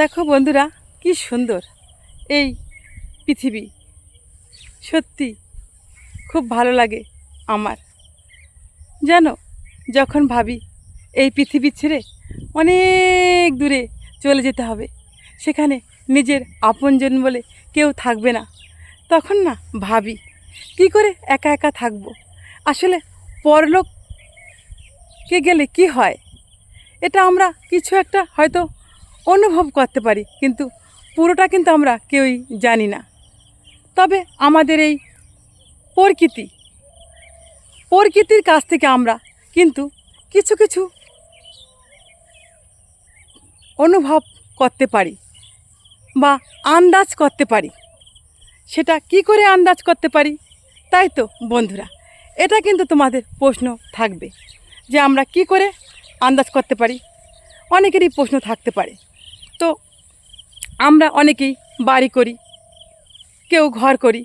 দেখো বন্ধুরা, কি সুন্দর। এই পৃথিবী। সত্যি, খুব ভালো লাগে আমার। জানো, যখন ভাবি এই পৃথিবী ছেড়ে অনেক দূরে চলে যেতে হবে, সেখানে নিজের আপনজন বলে কেউ থাকবে না, তখন না ভাবি, কি করে একা একা থাকব? আসলে পরলোককে গেলে কি হয়? এটা আমরা কিছু একটা হয়তো অনুভব করতে পারি, কিন্তু পুরোটা কিন্তু আমরা কেউই জানি না। তবে আমাদের এই প্রকৃতি, প্রকৃতির কাছ থেকে আমরা কিন্তু কিছু কিছু অনুভব করতে পারি বা আন্দাজ করতে পারি। সেটা কি করে আন্দাজ করতে পারি? তাই তো, বন্ধুরা, এটা কিন্তু তোমাদের প্রশ্ন থাকবে যে আমরা কি করে আন্দাজ করতে পারি? অনেকেরই প্রশ্ন থাকতে পারে। আমরা অনেকেই বাড়ি করি, কেউ ঘর করি,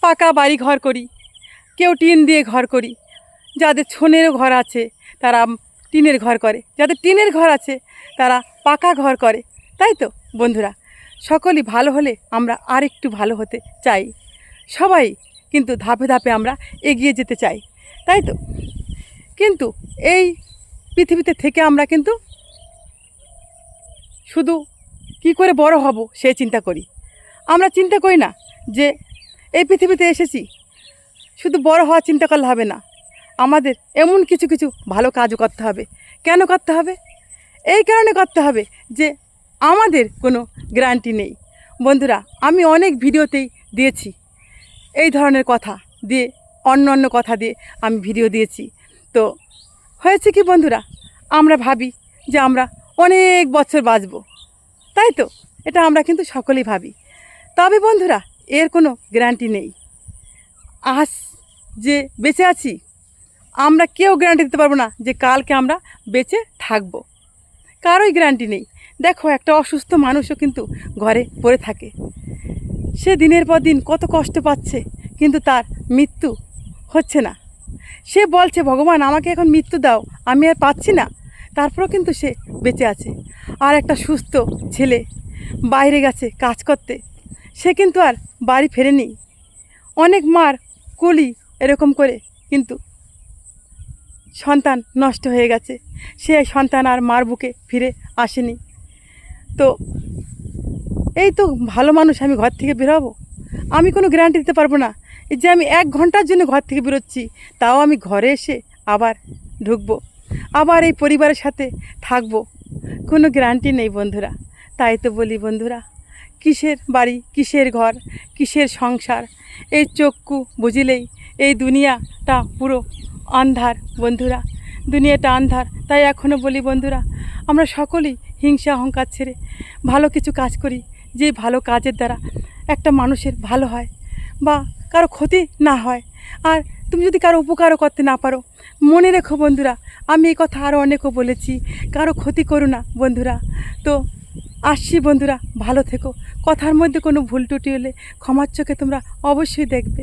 পাকা বাড়ি ঘর করি, কেউ টিন দিয়ে ঘর করি। যাদের ছোনেরও ঘর আছে, তারা টিনের ঘর করে। যাদের টিনের ঘর আছে, তারা পাকা ঘর করে। তাই তো, বন্ধুরা? সকলেই ভালো হলে আমরা আরেকটু ভালো হতে চাই। সবাই কিন্তু ধাপে ধাপে আমরা এগিয়ে যেতে চাই। তাই তো? কিন্তু এই পৃথিবীতে থেকে আমরা কিন্তু শুধু কি করে বড় হব সে চিন্তা করি। আমরা চিন্তা করি না যে এই পৃথিবীতে এসেছি, শুধু বড় হওয়ার চিন্তা করলে হবে না। আমাদের এমন কিছু কিছু ভালো কাজও করতে হবে। কেন করতে হবে? এই কারণে করতে হবে যে আমাদের কোনো গ্যারান্টি নেই। বন্ধুরা, আমি অনেক ভিডিওতেই দিয়েছি এই ধরনের কথা দিয়ে, অন্য অন্য কথা দিয়ে আমি ভিডিও দিয়েছি। তো হয়েছে কি বন্ধুরা, আমরা ভাবি যে আমরা অনেক বছর বাঁচব। তাই তো? এটা আমরা কিন্তু সকলেই ভাবি। তবে বন্ধুরা, এর কোনো গ্যারান্টি নেই। আজ যে বেঁচে আছি, আমরা কেউ গ্যারান্টি দিতে পারব না যে কালকে আমরা বেঁচে থাকব। কারোই গ্যারান্টি নেই। দেখো, একটা অসুস্থ মানুষও কিন্তু ঘরে পড়ে থাকে। সে দিনের পর দিন কত কষ্ট পাচ্ছে, কিন্তু তার মৃত্যু হচ্ছে না। সে বলছে, ভগবান, আমাকে এখন মৃত্যু দাও। আমি আর পাচ্ছি না। তারপরেও কিন্তু সে বেঁচে আছে। আর একটা সুস্থ ছেলে বাইরে গেছে কাজ করতে। সে কিন্তু আর বাড়ি ফেরেনি। অনেক মার কলি এরকম করে কিন্তু সন্তান নষ্ট হয়ে গেছে। সে সন্তান আর মার বুকে ফিরে আসেনি। তো এই তো ভালো মানুষ, আমি ঘর থেকে বেরোবো? আমি কোনো গ্যারান্টি দিতে পারব না যে আমি এক ঘণ্টার জন্য ঘর থেকে বেরোচ্ছি। তাও আমি ঘরে এসে আবার ঢুকবো। আবার এই পরিবারের সাথে থাকব। কোনো গ্যারান্টি নেই বন্ধুরা। তাই তো বলি বন্ধুরা, কিসের বাড়ি, কিসের ঘর, কিসের সংসার? এই চক্ষু বুঝিলেই এই দুনিয়াটা পুরো আন্ধার বন্ধুরা। দুনিয়াটা আন্ধার তাই এখনও বলি বন্ধুরা, আমরা সকলেই হিংসা, অহংকার ছেড়ে ভালো কিছু কাজ করি, যে ভালো কাজের দ্বারা একটা মানুষের ভালো হয় বা কারও ক্ষতি না হয়। আর তুমি যদি কারও উপকারও করতে না পারো, মনে রেখো বন্ধুরা, আমি এই কথা আরও অনেকও বলেছি, কারও ক্ষতি করো না বন্ধুরা। তো আসছি বন্ধুরা, ভালো থেকো। কথার মধ্যে কোনো ভুল টুটি হলে ক্ষমার চোখে তোমরা অবশ্যই দেখবে।